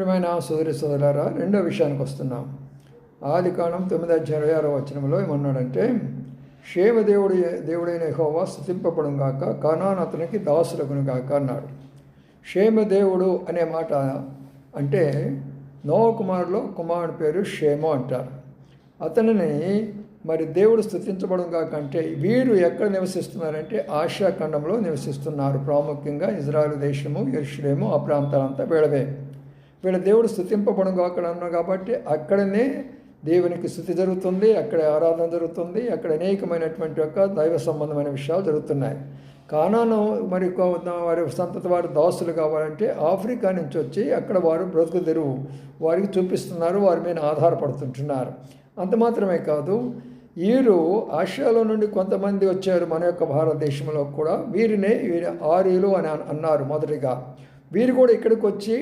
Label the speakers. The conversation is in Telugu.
Speaker 1: ప్రియమైన సోదరి సోదరారా రెండో విషయానికి వస్తున్నాం. ఆది కాలం తొమ్మిది అధ్యాయ ఇరవై ఆరో వచనంలో ఏమన్నాడంటే శేవ దేవుడి దేవుడైన హోవా స్థుతింపబడం గాక కనాన్ అతనికి దాసులకును గాక అన్నాడు. క్షేమ దేవుడు అనే మాట అంటే నోవ కుమారులో కుమారుడి పేరు క్షేమ అంటారు. అతనిని మరి దేవుడు స్థుతించబడం కాకంటే వీరు ఎక్కడ నివసిస్తున్నారంటే ఆసియా ఖండంలో నివసిస్తున్నారు. ప్రాముఖ్యంగా ఇజ్రాయెల్ దేశము ఎరుషులేము ఆ ప్రాంతాలంతా వీళ్ళవే. వీళ్ళ దేవుడు స్థుతింపబడుగా అక్కడ ఉన్నాం కాబట్టి అక్కడనే దేవునికి స్థుతి జరుగుతుంది అక్కడ ఆరాధన జరుగుతుంది అక్కడ అనేకమైనటువంటి యొక్క దైవ సంబంధమైన విషయాలు జరుగుతున్నాయి. కానాను మరి వారి సంతత వారి దాసులు కావాలంటే ఆఫ్రికా నుంచి వచ్చి అక్కడ వారు బ్రతుకు తెరువు. వారికి చూపిస్తున్నారు వారి మీద ఆధారపడుతుంటున్నారు. అంత మాత్రమే కాదు వీరు ఆసియాలో నుండి కొంతమంది వచ్చారు మన యొక్క భారతదేశంలో కూడా. వీరినే వీరి ఆర్యులు అని అన్నారు మొదటిగా. వీరు కూడా ఇక్కడికి వచ్చి